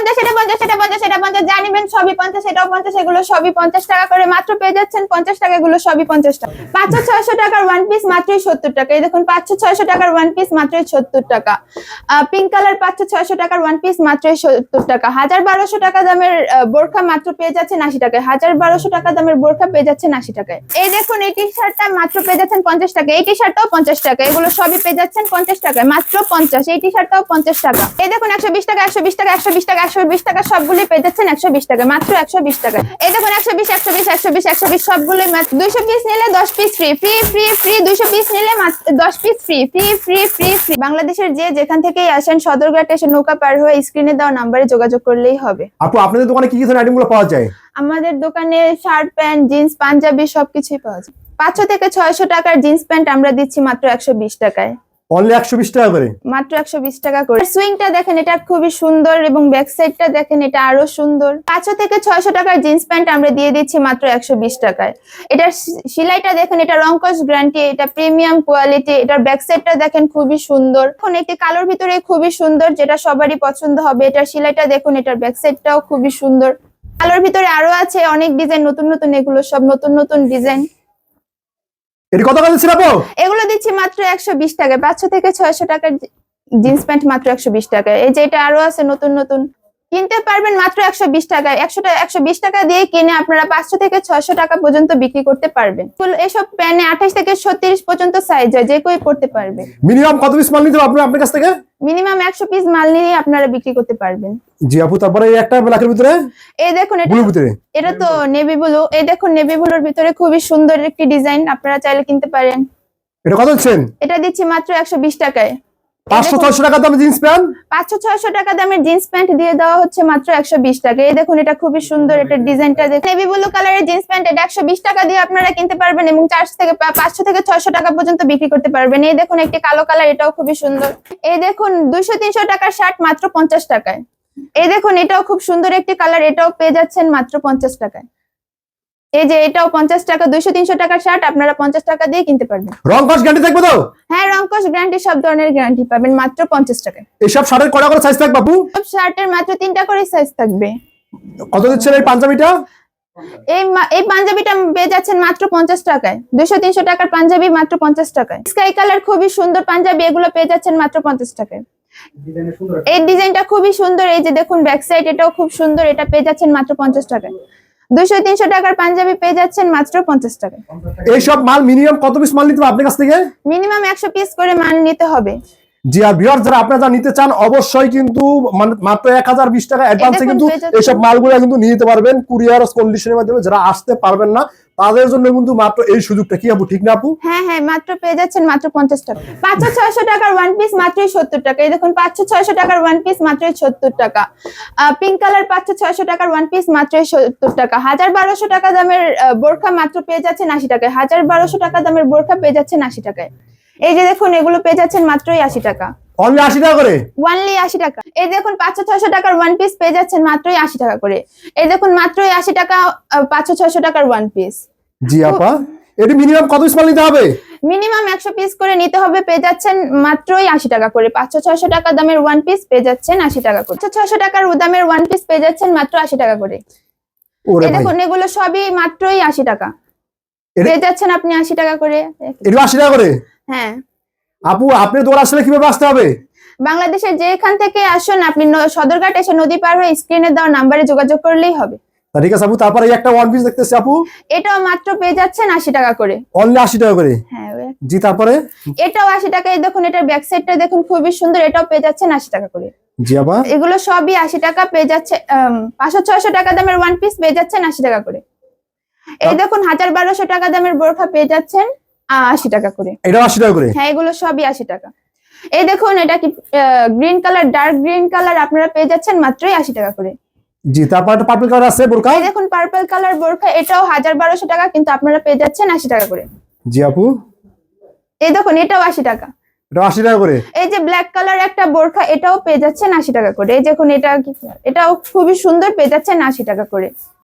পঞ্চাশ এটা পঞ্চাশ এটা পঞ্চাশ সবই পঞ্চাশ, এটাও পঞ্চাশ, এগুলো সবই পঞ্চাশ টাকা করে মাত্র পেয়ে যাচ্ছেন পঞ্চাশ টাকা, এগুলো সবই পঞ্চাশ টাকা। পাঁচশো, ছয়শো টাকার ওয়ান পিস মাত্রই সত্তর টাকা। এই দেখুন, পাঁচশো, ছয়শো টাকার ওয়ান পিস মাত্রই সত্তর টাকা। পিঙ্ক কালার পাঁচশো, ছয়শো টাকার ওয়ান পিস মাত্রই সত্তর টাকা। হাজার বারোশো টাকা দামের বোরখা মাত্র পেয়ে যাচ্ছেন আশি টাকায়। হাজার বারোশো টাকা দামের বোরখা পেয়ে যাচ্ছেন আশি টাকায়। এই দেখুন, এই টি শার্টটা মাত্র পেয়ে যাচ্ছেন পঞ্চাশ টাকা এই টি শার্টটাও পঞ্চাশ টাকা এগুলো সবই পেয়ে যাচ্ছেন পঞ্চাশ টাকায়। মাত্র পঞ্চাশ। এই টি শার্টটাও পঞ্চাশ টাকা। এই দেখুন, একশো বিশ টাকা, একশো বিশ টাকা, একশো বিশ টাকা, একশো বিশ টাকা সবগুলি পেয়ে যাচ্ছেন একশো বিশ টাকা মাত্র একশো বিশ টাকা। এই দেখুন একশো বিশ একশো বিশ একশো বিশ একশো বিশ সবগুলি দুইশো পিস নিলে দশ piece free free free free দুইশো পিস নিলে মাত্র দশ piece free free free free free বাংলাদেশের যে যেখান থেকেই আসেন সদরঘাট এসে নৌকা পার হয়ে স্ক্রিনে দেওয়া নাম্বারে যোগাযোগ করলেই হবে। আপু আপনাদের দোকানে কি কি ধরনের আইটেমগুলো পাওয়া যায়? আমাদের দোকানে শার্ট প্যান্ট জিন্স পাঞ্জাবি সবকিছুই পাওয়া যায়। পাঁচশো থেকে ছয়শো টাকার জিন্স প্যান্ট আমরা দিচ্ছি মাত্র একশো বিশ টাকায়। অনলি একশো বিশ টাকা করে। মাত্র একশো বিশ টাকা করে। সুইংটা দেখেন, এটা খুবই সুন্দর এবং ব্যাক সাইডটা দেখেন, এটা আরও সুন্দর। পাঁচশো থেকে ছয়শো টাকার জিন্স প্যান্ট আমরা দিয়ে দিচ্ছি মাত্র একশো বিশ টাকায়। এটার সি- সেলাইটা দেখেন, এটা রংকস গ্যারান্টি এটা প্রিমিয়াম কোয়ালিটি এটার ব্যাক সাইডটা দেখেন খুবই সুন্দর। এখন একটি কালোর ভিতরে খুবই সুন্দর, যেটা সবারই পছন্দ হবে। এটার সেলাইটা দেখুন, এটার ব্যাক সাইডটাও খুবই সুন্দর। কালোর ভিতরে আরও আছে অনেক ডিজাইন নতুন নতুন, এগুলো সব নতুন নতুন ডিজাইন এটি কত কাজ আপু? এগুলো দিচ্ছি মাত্র একশো বিশ টাকা পাঁচশো থেকে ছয়শো টাকার জিন্স প্যান্ট মাত্র একশো বিশ টাকায়। এই যে এটা আরও আছে নতুন নতুন। কিনতে পারবেন মাত্র একশো বিশ টাকায়। একশো একশো বিশ টাকা দিয়ে কিনে আপনারা পাঁচশো থেকে ছয়শো টাকা পর্যন্ত বিক্রি করতে পারবেন। এসব প্যানে আঠাশ থেকে ছত্রিশ পর্যন্ত সাইজ হয় যে কেউ পড়তে পারবে। মিনিমাম কত পিস মাল নিতে হবে আপনার কাছ থেকে? মিনিমাম একশো পিস মাল নিয়ে আপনারা বিক্রি করতে পারবেন। জি আপু তারপরে এই একটা ব্ল্যাকের ভিতরে? এই দেখুন এটা ভিতরে। এটা তো নেভি ব্লু এই দেখুন নেভি ব্লুর ভিতরে খুবই সুন্দর একটি ডিজাইন আপনারা চাইলে কিনতে পারেন। এটা কত এটা দিচ্ছি মাত্র একশো বিশ টাকায়। পাঁচশো ছয়শো টাকা দাম জিন্স প্যান্ট পাঁচশো ছয়শো টাকা দামের জিন্স প্যান্ট দিয়ে দেওয়া হচ্ছে মাত্র একশো বিশ টাকা। এই দেখুন এটা খুবই সুন্দর এটা ডিজাইনটা দেখুন। নেভি ব্লু কালারের জিন্স প্যান্ট এটা একশো বিশ টাকা দিয়ে আপনারা কিনতে পারবেন এবং চারশো থেকে পাঁচশো থেকে ছয়শো টাকা পর্যন্ত বিক্রি করতে পারবেন। এই দেখুন একটি কালো কালার এটাও খুবই সুন্দর। এই দেখুন দুইশো তিনশো টাকার শার্ট মাত্র পঞ্চাশ টাকায়। এই দেখুন এটাও খুব সুন্দর একটি কালার এটাও পেয়ে যাচ্ছেন মাত্র পঞ্চাশ টাকায়। এই যে এটাও পঞ্চাশ টাকা দুইশো তিনশো টাকার শার্ট আপনারা পঞ্চাশ টাকা দিয়ে কিনতে পারবেন। রং কস গ্যারান্টি থাকবে তো? হ্যাঁ রংকশ গ্যারান্টি সব ধরনের গ্যারান্টি পাবেন মাত্র পঞ্চাশ টাকায়। এইসব শার্টের কটা করে সাইজ থাকবে আপু? সব শার্টের মাত্র তিনটা করে সাইজ থাকবে। কত দিচ্ছেন এই পাঞ্জাবিটা? এই এই পাঞ্জাবিটা পেয়ে যাচ্ছেন মাত্র পঞ্চাশ টাকায়। দুশো তিনশো টাকার পাঞ্জাবি মাত্র পঞ্চাশ টাকায়। স্কাই কালার খুবই সুন্দর পাঞ্জাবি এগুলো পেয়ে যাচ্ছেন মাত্র পঞ্চাশ টাকায়। এই ডিজাইনটা খুবই সুন্দর এই যে দেখুন ব্যাক সাইড এটাও খুব সুন্দর এটা পেয়ে যাচ্ছেন মাত্র পঞ্চাশ টাকায়। দুশো তিনশো টাকার পাঞ্জাবি পেয়ে যাচ্ছেন মাত্র পঞ্চাশ টাকা এইসব মাল মিনিমাম কত পিস মাল নিতে হবে আপনার কাছ থেকে? মিনিমাম একশো পিস করে মাল নিতে হবে। জি আর ভিউয়ার যারা আপনারা নিতে চান অবশ্যই কিন্তু মানে মাত্র এক হাজার বিশ টাকা অ্যাডভান্সে কিন্তু এইসব মালগুলো কিন্তু নিয়ে নিতে পারবেন কুরিয়ার কন্ডিশনের মাধ্যমে যারা আসতে পারবেন না তাদের জন্য কিন্তু মাত্র এই সুযোগটা। কি আপু ঠিক না আপু? হ্যাঁ হ্যাঁ মাত্র পেয়ে যাচ্ছেন মাত্র পঞ্চাশ টাকা। পাঁচশো ছয়শো টাকার ওয়ান পিস মাত্রই সত্তর টাকা। এই দেখুন পাঁচশো ছয়শো টাকার ওয়ান পিস মাত্রই সত্তর টাকা। পিঙ্ক কালার পাঁচশো ছয়শো টাকার ওয়ান পিস মাত্রই সত্তর টাকা। হাজার বারোশো টাকা দামের বোরখা মাত্র পেয়ে যাচ্ছেন আশি টাকায়। হাজার বারোশো টাকা দামের বোরখা পেয়ে যাচ্ছেন আশি টাকায়। এই যে দেখুন এগুলো পেয়ে যাচ্ছেন মাত্রই আশি টাকা। অনলি টাকা করে? এই দেখুন টাকার ওয়ান পিস পেয়ে যাচ্ছেন মাত্রই আশি টাকা করে। এই দেখুন মাত্রই আশি টাকা পাঁচশো ছয়শো টাকার ওয়ান পিস জি আপা। এটি মিনিমাম কত পিস মাল নিতে হবে? মিনিমাম একশো পিস করে নিতে হবে পেয়ে যাচ্ছেন মাত্রই আশি টাকা করে। টাকা দামের ওয়ান পিস পেয়ে যাচ্ছেন আশি টাকা করে। টাকার দামের ওয়ান পিস পেয়ে যাচ্ছেন মাত্র আশি টাকা করে। এই দেখুন এগুলো সবই মাত্রই আশি টাকা। পেয়ে যাচ্ছেন আপনি টাকা করে। আশি টাকা করে? হ্যাঁ। আপু আপনি দৌড় আসলে কীভাবে আসতে হবে? বাংলাদেশের যেখান থেকে আসুন আপনি সদরঘাট এসে নদী পার হয়ে স্ক্রিনে দেওয়া নাম্বারে যোগাযোগ করলেই হবে। ঠিক আছে আপু তারপরে এই একটা ওয়ান পিস দেখতেছি আপু। এটাও মাত্র পেয়ে যাচ্ছেন আশি টাকা করে। অনলি আশি টাকা করে? হ্যাঁ জি তারপরে? এটাও আশি টাকা এই দেখুন এটার ব্যাক সাইডটা দেখুন খুবই সুন্দর এটাও পেয়ে যাচ্ছেন আশি টাকা করে। জি আপা। এগুলো সবই আশি টাকা পেয়ে যাচ্ছে পাঁচশো ছয়শো টাকা দামের ওয়ান পিস পেয়ে যাচ্ছেন আশি টাকা করে। এই দেখুন হাজার বারোশো টাকা দামের বোরখা পেয়ে যাচ্ছেন। আশি টাকা করে। এটা আশি টাকা করে? হ্যাঁ এগুলো সবই আশি টাকা। এই দেখুন এটা কি green colour dark green colour আপনারা পেয়ে যাচ্ছেন মাত্রই আশি টাকা করে। জি তারপর একটা পার্পল কালার আছে বোরকা এই দেখুন পার্পল কালার বোরখা এটাও হাজার বারোশো টাকা কিন্তু আপনারা পেয়ে যাচ্ছেন আশি টাকা করে। জি আপু। এই দেখুন এটাও আশি টাকা। এটা আশি টাকা করে? এই যে ব্ল্যাক কালার একটা বোরখা এটাও পেয়ে যাচ্ছেন আশি টাকা করে। এই দেখুন এটা কি এটাও খুবই সুন্দর পেয়ে যাচ্ছেন আশি টাকা করে।